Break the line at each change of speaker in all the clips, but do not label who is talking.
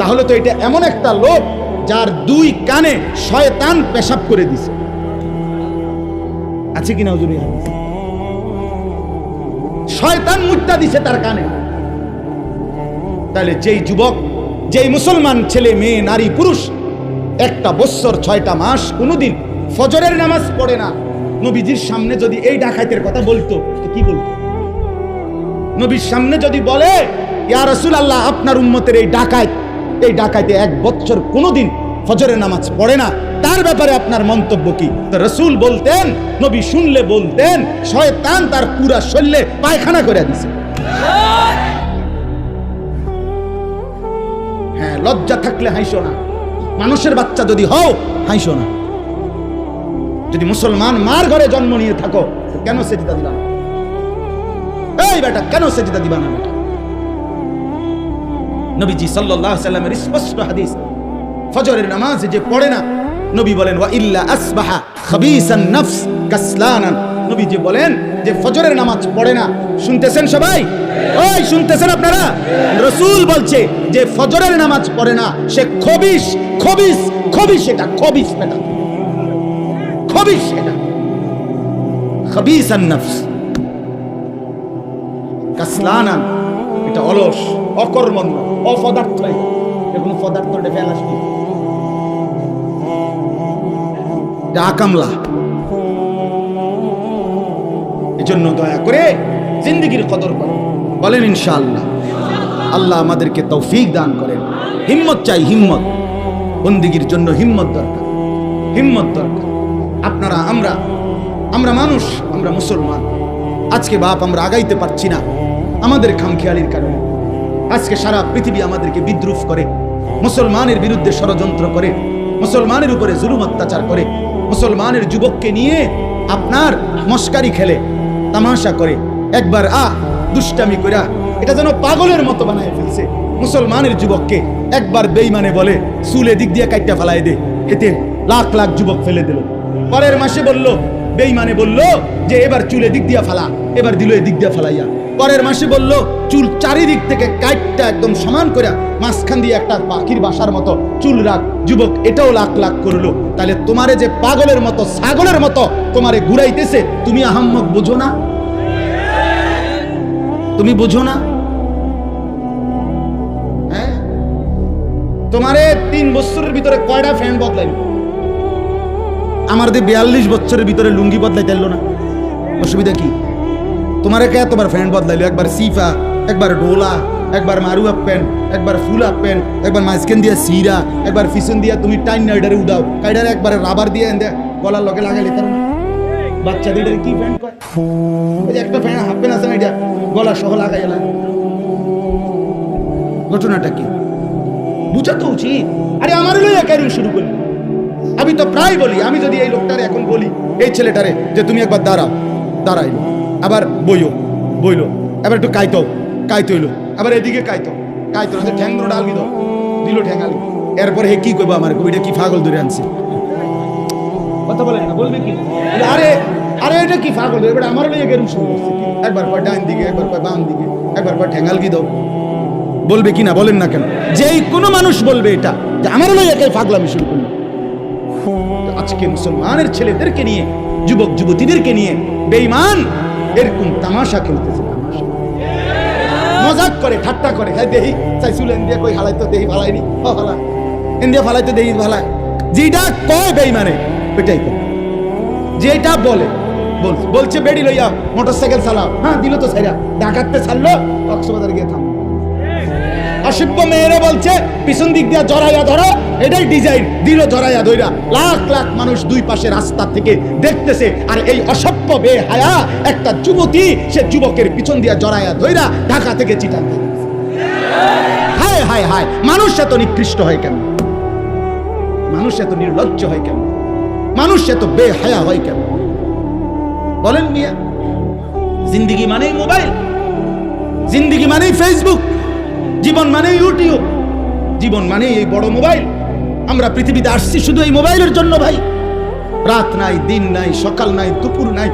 তাহলে তো এটা এমন একটা লোক যার দুই কানে শয়তান পেশাব করে দিছে। আছে কিনা হুজুর? শয়তান মুদ্রা দিছে তার কানে। তাহলে যেই যুবক, যেই মুসলমান ছেলে, মেয়ে, নারী, পুরুষ, একটা বৎসর, ছয়টা মাস কোনোদিন ফজরের নামাজ পড়ে না। নবীজির সামনে যদি এই ডাকাইতের কথা বলতো কি বলতো? নবীর সামনে যদি বলে, ইয়া রসুল আল্লাহ আপনার উম্মতের এই ডাকাত এই ডাকাইতে এক বছর কোনোদিন ফজরের নামাজ পড়ে না। তার ব্যাপারে আপনার মন্তব্য কি? রসুল বলতেন, নবী শুনলে বলতেন, শয়তান তার পুরা শরীরে পায়খানা করে দিছে। হ্যাঁ লজ্জা থাকলে হাইসো না। মানুষের বাচ্চা যদি হও হাইসো না। যদি মুসলমান মার ঘরে জন্ম নিয়ে থাকো, কেন সেজিদা দিলাম এই বেটা, কেন সেজিদা দিবা না বেটা? নবীজি আলাইহি সাল্লামের স্পষ্ট হাদিস। ফজরের নামাজ যে পড়ে না, নবী বলেন, ওয়া ইল্লা আসবাহা খাবিসান নফস কাসলানান। নবী যে বলেন যে, ফজরের নামাজ পড়ে না। শুনতেছেন সবাই? ওই, শুনতেছেন আপনারা? রসূল বলছে যে, ফজরের নামাজ পড়ে না, সে খবিস খবিস খবিস এটা খবিস বেটা খবিস এটা। খাবিসান নফস কাসলানান। এটা অলস, অকর্মণ্য অপদার্থ এগুলো পদার্থ এটা ফেলাস কি? দয়া করে জিন্দগির কদর করেন বলেন ইনশাআল্লাহ, আল্লাহ আমাদেরকে তৌফিক দান করেন। হিম্মত চাই, হিম্মত। বন্দিগির জন্য হিম্মত দরকার হিম্মত দরকার। আপনারা, আমরা আমরা মানুষ, আমরা মুসলমান। আজকে বাপ আমরা আগাইতে পারছি না। আমাদের খামখেয়ালির কারণে। আজকে সারা পৃথিবী আমাদেরকে বিদ্রুপ করে, মুসলমানের বিরুদ্ধে ষড়যন্ত্র করে, মুসলমানের উপরে জুলুম অত্যাচার করে, মুসলমানের যুবককে নিয়ে আপনার মস্কারি খেলে, তামাশা করে, একবার আ, দুষ্টামি কইরা এটা যেন পাগলের মতো বানায় ফেলছে। মুসলমানের যুবককে একবার বেইমানে বলে, চুলে দিক দিয়ে কাইটা ফেলায় দে এতে লাখ লাখ যুবক ফেলে দিল। পরের মাসে বলল বেইমানে বলল যে, এবার চুলে দিক দিয়া ফালা, এবার দিল এদিক দিয়া ফালাইয়া। পরের মাসে বলল, চুল চারিদিক থেকে কাইটটা একদম সমান করে মাঝখান দিয়ে একটা পাখির বাসার মতো চুল রাখ। যুবক, এটাও লাখ লাখ করল। তাহলে তোমারে যে পাগলের মতো, ছাগলের মতো তোমারে ঘুরাইতেছে, তুমি আহাম্মক বুঝো না? তুমি বুঝো না? হ্যাঁ? তোমারে তিন বছরের ভিতরে কয়টা ফ্যান বদলাইল? আমার দিয়ে বিয়াল্লিশ বছরের ভিতরে লুঙ্গি বদলাইতে এলো না। অসুবিধা কি? তোমার কে তোমার ফ্রেন্ড বদলাইলো? একবার সিফা, একবার ডোলা একবার মারু আপ প্যান্ট একবার ফুল আপ প্যান্ট একবার মাঝখান দিয়া সিরা একবার ফিসন দিয়া তুমি টাইন নাইডারে উদাও কাইডারে একবার রাবার দিয়ে এনে গলার লগে লাগাইলে তার বাচ্চা দুইটারে কি প্যান্ট কয়? একটা প্যান্ট হাফ আছে না এটা গলা সহ লাগাই। ঘটনাটা কি? বুঝা তো উচিত। আরে আমার লইয়া কেন শুরু করলি। আমি তো প্রায় বলি, আমি যদি এই লোকটারে এখন বলি, এই ছেলেটারে, যে তুমি একবার দাঁড়াও, দাঁড়াইলো। আবার বইও বইলো। এবার একটু কাইতো কাইতইলো। আবার এদিকে কাইতো কাইতো ঠ্যাং ধরে ডালবি দাও দিল ঠ্যাঙালি এরপরে হে কি কইবো আমার কবিটা কি পাগল ধরে আনছে? কথা বলেন না বলবে কি? আরে আরে এটা কি পাগল? এবার আমার লইয়া কেরম শুরু করছে। একবার কয় ডান দিকে একবার কয় বাম দিকে একবার কয় ঠ্যাঙাল কি দাও বলবে কি না বলেন না কেন? যেই কোনো মানুষ বলবে এটা যে আমার লইয়া কে পাগলামি শুরু করল? আজকে মুসলমানের ছেলেদেরকে নিয়ে যুবক যুবতীদেরকে নিয়ে বেঈমান এরকম তামাশা খেলতেছে তামাশা। মজাক করে, ঠাট্টা করে হ্যাঁ দেহি চাই চুল ইন্ডিয়া কই হালাই তো দেহি ভালাইনি হ, হালা। ইন্ডিয়া ফালাই তো দেহি ভালাই যেটা কয় বেইমানে, ওইটাই করে যেটা বলে বল- বলছে বেড়ি লইয়া, মোটরসাইকেল চালাও। হ্যাঁ দিল তো সাইরা ডাকাততে ছাড়লো, কক্সবাজার গিয়ে থাম অসভ্য মেয়েরা বলছে, পিছন দিক দিয়ে জড়াইয়া ধরো, এটাই ডিজাইন। দিল জড়াইয়া ধইরা লাখ লাখ মানুষ দুই পাশে রাস্তা থেকে দেখতেছে, আর এই অসভ্য বে হায়া একটা যুবতী, সে যুবকের পিছন দিয়া জড়াইয়া ধইরা ঢাকা থেকে চিটান হায় হায় হায়, মানুষ এত নিকৃষ্ট হয় কেন মানুষ এত নির্লজ্জ হয় কেন মানুষ এত বেহায়া হয় কেন বলেন মিয়া, জিন্দিগি মানেই মোবাইল, জিন্দিগি মানেই ফেসবুক জীবন মানে ইউটিউব জীবন মানেই এই বড় মোবাইল। আমরা পৃথিবীতে আসছি শুধু এই মোবাইলের জন্য ভাই। রাত নাই, দিন নাই, সকাল নাই, দুপুর নাই।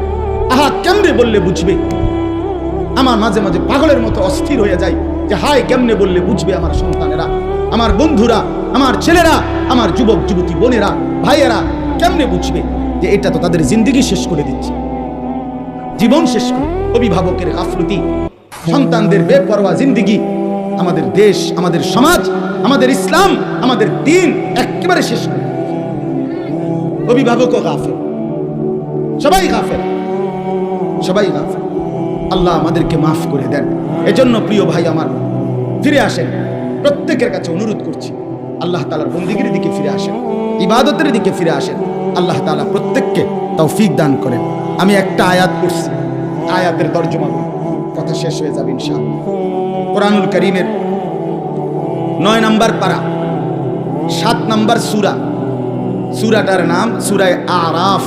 আহা, কেমনে বললে বুঝবে? আমার মাঝে মাঝে পাগলের মতো অস্থির হয়ে যায় যে, হায়, কেমনে বললে বুঝবে আমার সন্তানেরা? আমার বন্ধুরা, আমার ছেলেরা, আমার যুবক, যুবতী বোনেরা, ভাইয়েরা, কেমনে বুঝবে যে, এটা তো তাদের জিন্দিগি শেষ করে দিচ্ছে? জীবন শেষ করে। অভিভাবকের গাফলতি, সন্তানদের বেপরোয়া জিন্দিগি আমাদের দেশ, আমাদের সমাজ, আমাদের ইসলাম, আমাদের দিন একেবারে শেষ করে অভিভাবকও গাফেল। সবাই গাফেল। সবাই গাফেল। আল্লাহ আমাদেরকে মাফ করে দেন। এজন্য প্রিয় ভাই আমার, ফিরে আসেন। প্রত্যেকের কাছে অনুরোধ করছি, আল্লাহ তালার বন্দিগির দিকে ফিরে আসেন। ইবাদতের দিকে ফিরে আসেন। আল্লাহ তালা প্রত্যেককে তৌফিক দান করেন। আমি একটা আয়াত করছি আয়াতের তর্জমা। কথা শেষ হয়ে যাবে ইনশাআল্লাহ। কোরআনুল করিমের নয় নম্বর পারা, সাত নম্বর সুরা। সুরাটার নাম সুরায় আরাফ।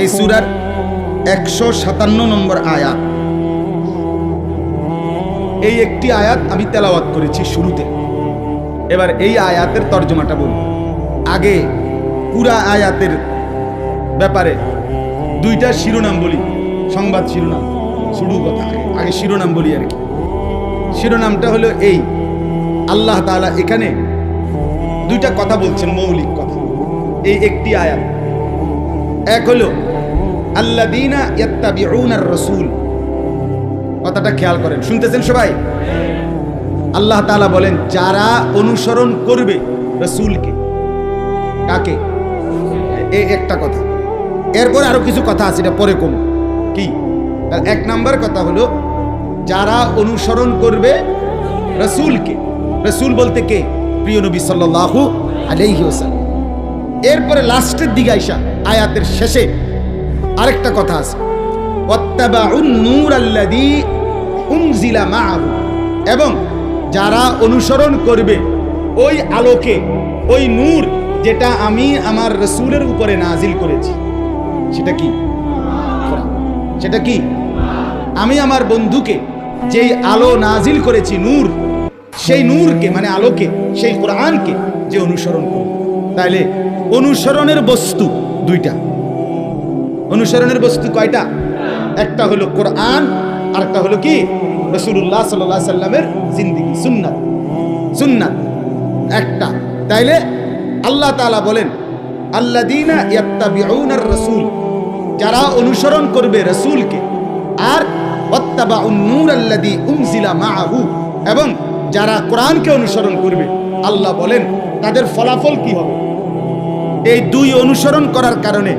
এই সুরার একশো সাতান্ন নম্বর আয়াত। এই একটি আয়াত আমি তেলাওয়াত করেছি শুরুতে। এবার এই আয়াতের তর্জমাটা বলি আগে পুরা আয়াতের ব্যাপারে দুইটা শিরোনাম বলি, সংবাদ শিরোনাম, শুরু কথা আগে। আগে শিরোনাম বলি আর কি। শিরোনামটা হলো এই। আল্লাহ তাআলা এখানে দুইটা কথা বলছেন, মৌলিক কথা। এই একটি আয়াত। এক হলো আল্লাদিনা ইয়াত্তাবিউনার রসুল। কথাটা খেয়াল করেন। শুনতেছেন সবাই? আল্লাহ তাআলা বলেন, যারা অনুসরণ করবে রসুলকে, কাকে? এই একটা কথা। এরপর আরও কিছু কথা আছে, এটা পরে কম। কি? এক নাম্বার কথা হলো যারা অনুসরণ করবে রসুলকে। রসুল বলতে কে? প্রিয় নবী সাল্লাল্লাহু আলাইহি ওয়াসাল্লাম। এরপরে লাস্টের দিকে আইসা, আয়াতের শেষে আরেকটা কথা আছে। এবং যারা অনুসরণ করবে ওই আলোকে, ওই নূর যেটা আমি আমার রসুলের উপরে নাজিল করেছি। সেটা কি? সেটা কি? আমি আমার বন্ধুকে যেই আলো নাজিল করেছি নূর, সেই নূরকে মানে আলোকে, সেই কোরআনকে যে অনুসরণ করবে। তাইলে অনুসরণের বস্তু দুইটা। অনুসরণের বস্তু কয়টা? একটা হলো কোরআন আর একটা হলো কি? রসুল্লাহ সাল্লাহ সাল্লামের জিন্দিগি, সুন্নাত। সুন্নাত, একটা। তাইলে আল্লাহ তাআলা বলেন আল্লাদিনা ইয়াত্তাবিউনার রাসূল, যারা অনুসরণ করবে রাসূলকে, আর এবং যারা কোরআনকে অনুসরণ করবে, আল্লাহ বলেন, তাদের ফলাফল কি হবে? এই দুই অনুসরণ করার কারণে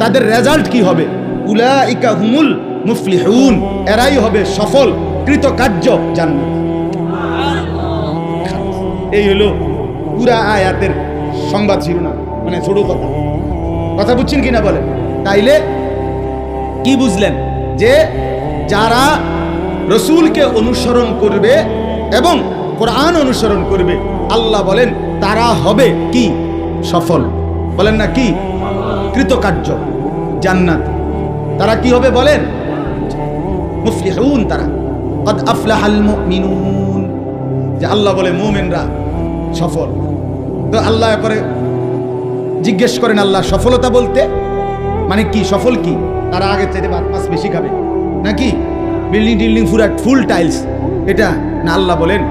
তাদের রেজাল্ট কি হবে? উলাইকা হুমুল মুফলিহুন। এরাই হবে সফল, কৃতকার্য জান্নাত। এই হলো পুরা আয়াতের সংবাদ শিরোনাম মানে ছোট কথা। কথা বুঝছেন কিনা বলেন? তাইলে কি বুঝলেন? যে যারা রসুলকে অনুসরণ করবে এবং কোরআন অনুসরণ করবে, আল্লাহ বলেন, তারা হবে কি? সফল। বলেন না কি? কৃতকার্য। জান্নাত। তারা কি হবে বলেন? মুফলিহুন তারা। কদ আফলাহাল আল্লাহ বলে, মুমিনরা সফল। তো আল্লাহ করে জিজ্ঞেস করেন, আল্লাহ সফলতা বলতে? মানে কি, সফল কি? তারা আগে চাইতে মাছ বেশি খাবে। নাকি? বিল্ডিং টিল্ডিং পুরা ফুল টাইলস। এটা না আল্লাহ বলেন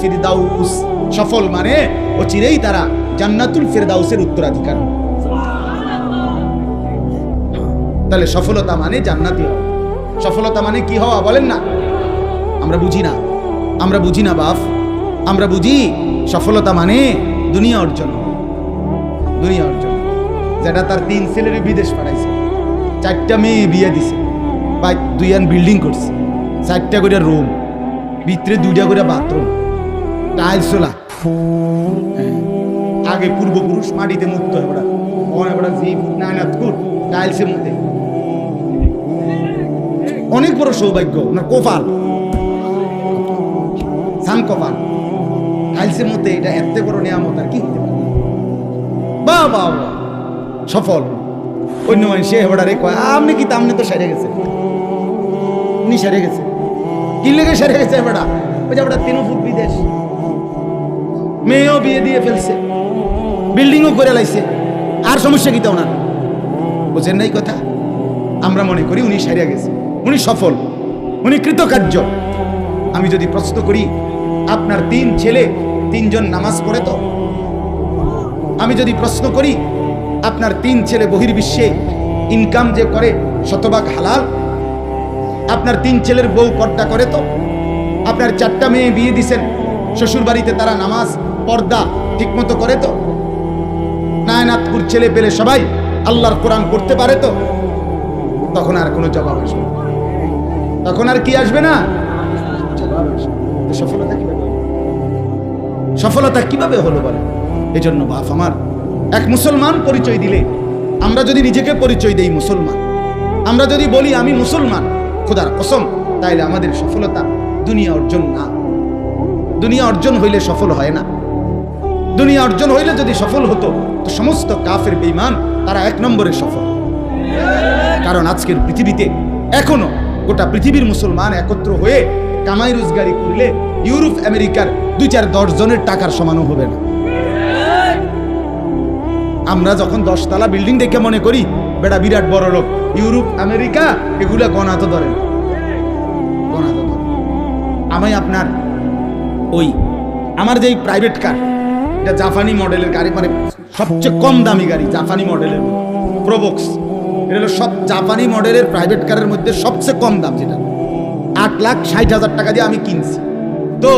ফিরদাউস। সফল মানে ও চিরেই তারা জান্নাতুল ফিরদাউসের উত্তরাধিকার। তাহলে সফলতা মানে জান্নাতি হওয়া। সফলতা মানে কি হওয়া বলেন না? আমরা বুঝি না। আমরা বুঝি না বাপ। আমরা বুঝি সফলতা মানে দুনিয়া অর্জন দুনিয়া অর্জন। যেটা তার তিন ছেলের বিদেশ পাঠাইছে। চারটা মেয়ে বিয়ে দিছে। বা দুইয়ান বিল্ডিং করছে। চারটা করে রুম ভিতরে দুইটা করে বাথরুম টাইলস চলা আগে পূর্বপুরুষ মাটিতে মুক্ত হয় ওরা ওরা ওরা জিপ নায়নাথ টাইলসের মধ্যে। অনেক বড় সৌভাগ্য, ওনার কোপাল। সান কপাল। টাইলসের মধ্যে এটা এত বড় নিয়ামত আর কি বা বা সফল। অন্য মানুষ, সে হেবড়া রে কয় আপনি কি তামনে তো সেরে গেছে? উনি সেরে গেছে। কি লেগে সেরে গেছে হেবড়া ওই যে হেবড়া তিন ফুট বিদেশ। মেয়েও বিয়ে দিয়ে ফেলছে। বিল্ডিংও করে লাইছে। আর সমস্যা কি তা ওনার বুঝেন নাই কথা, আমরা মনে করি উনি সেরে গেছে। উনি সফল, উনি কৃতকার্য। আমি যদি প্রশ্ন করি, আপনার তিন ছেলে, তিনজন নামাজ পড়ে তো? আমি যদি প্রশ্ন করি আপনার তিন ছেলে বহির্বিশ্বে ইনকাম যে করে শতভাগ হালাল, আপনার তিন ছেলের বউ পর্দা করে তো, আপনার চারটা মেয়ে বিয়ে দিছেন শ্বশুর বাড়িতে তারা নামাজ, পর্দা ঠিকমতো করে তো। নায়নাথপুর ছেলে পেলে সবাই আল্লাহর কোরআন করতে পারে তো। তখন আর কোনো জবাব আসবে তখন আর কি আসবে না? সফলতা কীভাবে? সফলতা কীভাবে হলো বলে এই জন্য বাপ আমার এক মুসলমান পরিচয় দিলে, আমরা যদি নিজেকে পরিচয় দেই মুসলমান। আমরা যদি বলি, আমি মুসলমান, খোদার কসম তাইলে আমাদের সফলতা দুনিয়া অর্জন না। দুনিয়া অর্জন হইলে সফল হয় না। দুনিয়া অর্জন হইলে যদি সফল হতো, তো সমস্ত কাফের বেইমান তারা এক নম্বরে সফল। কারণ আজকের পৃথিবীতে এখনও গোটা পৃথিবীর মুসলমান একত্র হয়ে কামাই রোজগারি করলে ইউরোপ, আমেরিকার দুই চার দশ জনের টাকার সমানও হবে না। আমরা যখন দশতলা বিল্ডিং দেখে মনে করি, বেটা বিরাট বড় লোক। ইউরোপ, আমেরিকা, এগুলা গণা তো ধরে। আমি আপনার ওই, আমার যেই প্রাইভেট কার এটা জাপানি মডেলের গাড়ি মানে সবচেয়ে কম দামি গাড়ি, জাপানি মডেলের প্রোবক্স এটা হলো সব জাপানি মডেলের প্রাইভেট কারের মধ্যে সবচেয়ে কম দাম যেটা। আট লাখ ষাট হাজার টাকা দিয়ে আমি কিনছি। তো,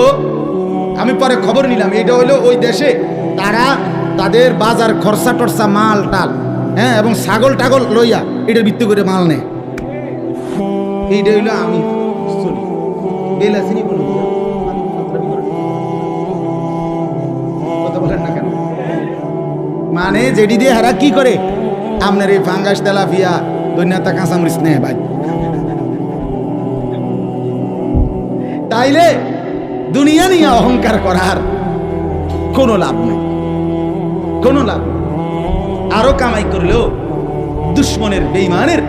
আমি পরে খবর নিলাম এটা হলো ওই দেশে তারা তাদের বাজার খরচা টরচা মাল টাল হ্যাঁ এবং ছাগল টাগল লইয়া এটার ভিত্তি করে মাল নেয়। এইটা হইল আমি মানে যেটি দিয়ে হারা কি করে? আপনার এই ফাঙ্গাস তেলাফিয়া দৈন্যতা কাঁচামরিচ নেয় ভাই। তাইলে দুনিয়া নিয়ে অহংকার করার কোনো লাভ নেই। কোনো লাভ। আরও কামাই করলেও দুশ্মনের বেইমানের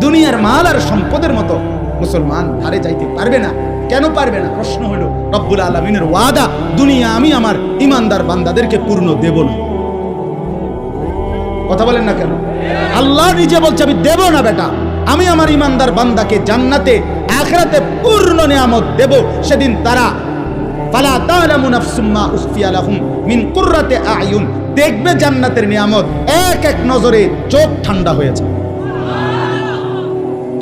দুনিয়ার মাল আর সম্পদের মতো মুসলমান ধারে যাইতে পারবে না। কেন পারবে না? প্রশ্ন হলো, রব্বুল আলমিনের ওয়াদা, দুনিয়া আমি আমার ইমানদার বান্দাদেরকে পূর্ণ দেব না। কথা বলেন না কেন? আল্লাহ নিজে বলছে, আমি দেব না বেটা। আমি আমার ইমানদার বান্দাকে জান্নাতে, আখরাতে পূর্ণ নিয়ামত দেব। সেদিন তারা, ফালা তা'লামু নাফসুম মা উখফিয়া লাহুম মিন কুররাতি আয়ুন দেখবে জান্নাতের নিয়ামত। এক এক নজরে চোখ ঠান্ডা হয়ে যায়।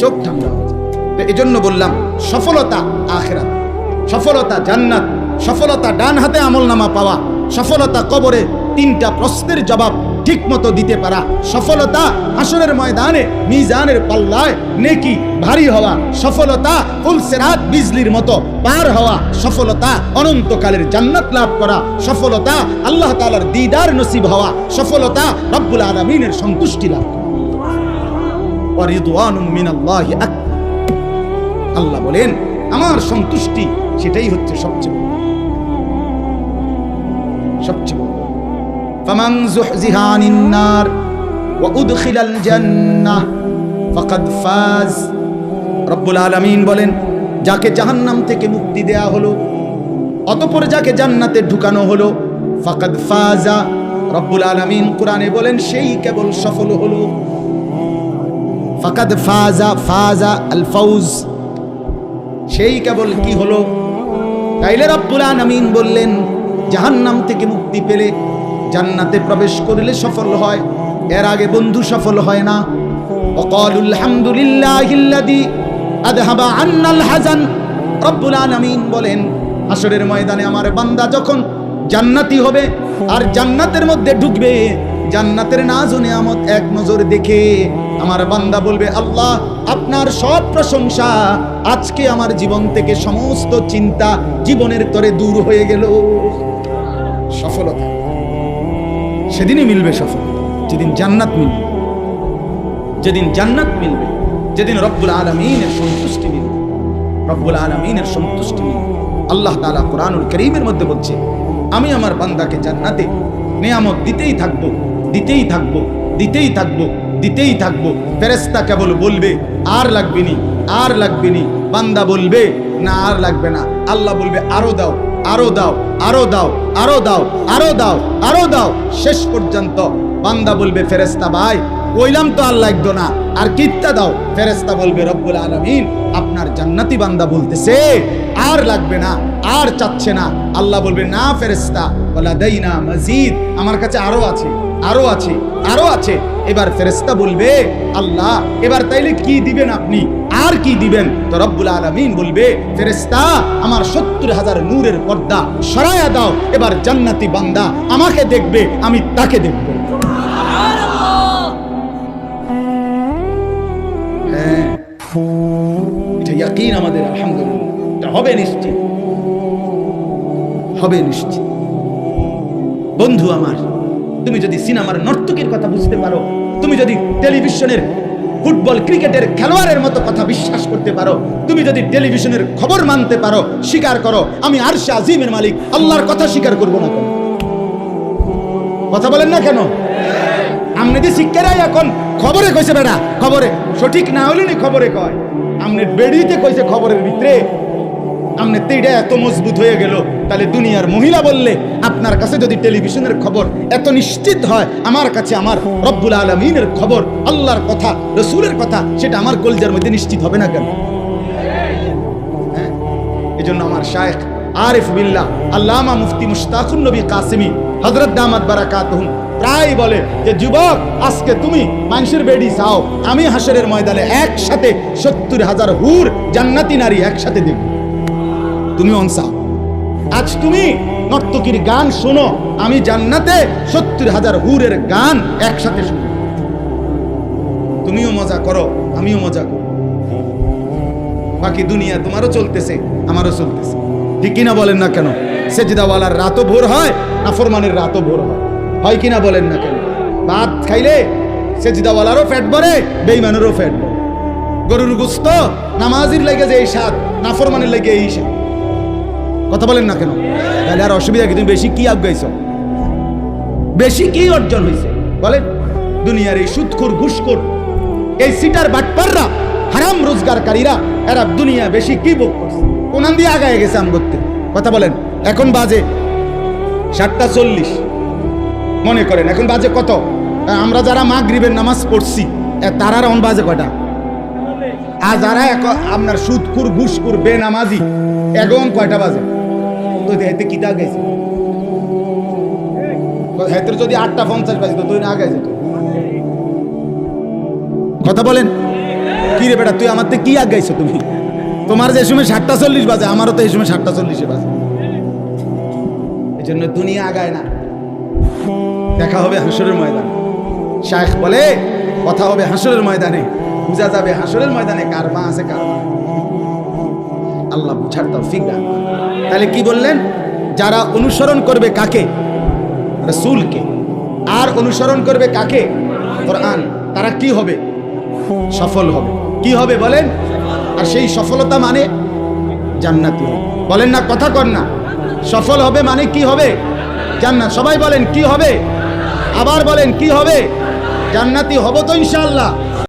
চোখ ঠান্ডা হয়ে যায়। তো এই জন্য বললাম, সফলতা আখেরা সফলতা জান্নাত, সফলতা ডান হাতে আমল নামা পাওয়া, সফলতা কবরে তিনটা প্রশ্নের জবাব ঠিক মতো দিতে পারা। সফলতা হাসরের ময়দানে, মিজানের পাল্লায় নেকি, ভারী হওয়া। সফলতা ফুলসেরাত বিজলির মতো পার হওয়া। সফলতা অনন্তকালের জান্নাত লাভ করা। সফলতা আল্লাহ তালার দিদার নসিব হওয়া। সফলতা রব্বুল আলমিনের সন্তুষ্টি লাভ আল্লাহ বলেন, আমার সন্তুষ্টি সেটাই হচ্ছে সবচেয়ে সবচেয়ে যুহজিহা আনিন নার ওয়া উদখিলাল জান্নাহ ফাকাদ ফাজ রব্বুল আলামিন বলেন, যাকে জাহান্নাম থেকে মুক্তি দেয়া হলো, অতঃপর যাকে জান্নাতে ঢুকানো হলো, ফাকাদ ফাজা। রব্বুল আলামিন কোরআনে বলেন, সেই কেবল সফল হলো। ফাকাদ ফাজা ফাজা আল সেই কেবল কি হলো? তাইলে রব্বুল আলামিন বললেন, জাহান্নাম থেকে মুক্তি পেলে জান্নাতে প্রবেশ করলে সফল হয় এর আগে বন্ধু সফল হয় না وقالوا الحمد لله الذي اذهب عنا الحزن রব্বুল আলামিন বলেন হাসরের ময়দানে আমার বান্দা যখন জান্নাতি হবে আর জান্নাতের মধ্যে ঢুকবে জান্নাতের নাজ ও নিয়ামত এক নজর দেখে আমার বান্দা বলবে আল্লাহ আপনার সব প্রশংসা আজকে আমার জীবন থেকে সমস্ত চিন্তা জীবনের তরে দূর হয়ে গেল সফলতা সেদিনই মিলবে সফল, যেদিন জান্নাত মিলবে। যেদিন জান্নাত মিলবে, যেদিন রব্বুল আলমিনের সন্তুষ্টি মিলবে। রব্বুল আলমিনের সন্তুষ্টি মিলবে। আল্লাহ তালা কোরআনুল করিমের মধ্যে বলছে, আমি আমার বান্দাকে জান্নাতে নিয়ামত দিতেই থাকব দিতেই থাকব দিতেই থাকব দিতেই থাকব। ফেরেস্তা কেবল বলবে, আর লাগবে নি, আর লাগবে নি। বান্দা বলবে, না আর লাগবে না। আল্লাহ বলবে আরও দাও। আরও দাও আরও দাও আরও দাও আরও দাও আরও দাও। শেষ পর্যন্ত বান্দা বলবে ফেরেস্তা ভাই, কইলাম তো আর লাগতো না। আর কিত্তা দাও ফেরেস্তা বলবে, রব্বুল আলমিন, আপনার জান্নাতি বান্দা বলতেছে, আর লাগবে না, আর চাচ্ছে না। আল্লাহ বলবে, না ফেরেস্তা বলা দেই না মজিদ। আমার কাছে আরও আছে। আরও আছে আরও আছে। এবার ফেরেস্তা বলবে, আল্লাহ, এবার তাইলে কি দিবেন আপনি? আর কি দিবেন? তো রব্বুল আলমিন বলবে ফেরেস্তা আমার সত্তর হাজার নূরের পর্দা সরায়া দাও, এবার জান্নাতি বান্দা আমাকে দেখবে, আমি তাকে দেখব। হ্যাঁ আমাদের, আলহামদুলিল্লাহ। হবে নিশ্চিত। হবে নিশ্চিত। বন্ধু আমার তুমি যদি সিনেমার নর্তকীর কথা বুঝতে পারো, তুমি যদি টেলিভিশনের ফুটবল ক্রিকেটের খেলোয়াড়ের মতো কথা বিশ্বাস করতে পারো, তুমি যদি টেলিভিশনের খবর মানতে পারো, স্বীকার করো, আমি আরশে আজিমের মালিক, আল্লাহর কথা স্বীকার করব না কথা বলেন না কেন? আমনে যে শিক্ষারাই এখন খবরে কইছে বেড়া, খবরে, সঠিক না হলেনি খবরে কয়। আমনে বেড়িতে কইছে খবরের ভিতরে আমনে তেইটা এত মজবুত হয়ে গেল, তাহলে দুনিয়ার মহিলা বললে, আপনার কাছে যদি টেলিভিশনের খবর এত নিশ্চিত হয়, আমার কাছে আমার রব্বুল আলমিনের খবর, আল্লাহর কথা, রসুলের কথা, সেটা আমার কলজার মধ্যে নিশ্চিত হবে না কেন? হ্যাঁ এই জন্য আমার শায়েখ আরিফ বিল্লাহ, আল্লামা মুফতি মুশতাকুন নবী কাসিমি হজরত দামাত বারাকাতুহুম, প্রায় বলে যে, যুবক, আজকে তুমি মানুষের বেডি চাও, আমি হাসরের ময়দানে একসাথে সত্তর হাজার হুর জান্নাতি নারী একসাথে দেখব। তুমি অনসাও আজ তুমি নর্তকীর গান শোনো, আমি জান্নাতে সত্তর হাজার হুরের গান একসাথে শুনো। তুমিও মজা করো, আমিও মজা করো। বাকি দুনিয়া তোমারও চলতেছে, আমারও চলতেছে। ঠিক কিনা বলেন না কেন? সেজিদাওয়ালার রাতও ভোর হয়, নাফরমানের রাতও ভোর হয়। হয় কিনা বলেন না কেন? ভাত খাইলে সেজিদাওয়ালারও ফ্যাট ভরে বেইমানেরও ফ্যাট ভরে। গরুর গুস্ত নামাজির লেগে যে এই স্বাদ, নাফরমানের লেগে এই স্বাদ। কথা বলেন না কেন? তাহলে আর অসুবিধা কি? তুমি বেশি কি আগাইছ? বেশি কি অর্জন হয়েছে বলেন। দুনিয়ার এই সুদখোর ঘুষখোর এই সিটার বাটপাররা হারাম রোজগারকারীরা এরা দুনিয়া বেশি কি ভোগ করছে? কোনান দিয়ে আগায় গেছে আম করতে কথা বলেন। এখন বাজে সাতটা চল্লিশ। মনে করেন এখন বাজে কত? আমরা যারা মা মাগরিবের নামাজ পড়ছি এ, তারার অন বাজে কয়টা? আর যারা এখন আপনার সুদকুর ঘুষকুর বেনামাজি এখন কয়টা বাজে? তো হেতে কিতা গেছে হেতের যদি আটটা পঞ্চাশ বাজে তুই না যেত কথা বলেন। কি রে বেটা, তুই আমার থেকে কি আগাইছো তুমি? তোমার যে সময় সাতটা চল্লিশ বাজে, আমারও তো এই সময় সাতটা চল্লিশে বাজে। এই জন্য দুনিয়া আগায় না। দেখা হবে হাসরের ময়দান। শায়েখ বলে, কথা হবে হাসরের ময়দানে। বুঝা যাবে হাসরের ময়দানে কার মা আছে, কার মা। আল্লাহ বুঝার দান করুন। তাহলে কি বললেন? যারা অনুসরণ করবে কাকে? রসুলকে। আর অনুসরণ করবে কাকে? কোরআন। তারা কি হবে? সফল হবে। কি হবে বলেন? আর সেই সফলতা মানে জান্নাতি হবে। বলেন না, কথা কর না। সফল হবে মানে কি হবে? জান্নাত। সবাই বলেন, কি হবে? আবার বলেন, কি হবে? জান্নাতি হব তো ইনশাআল্লাহ।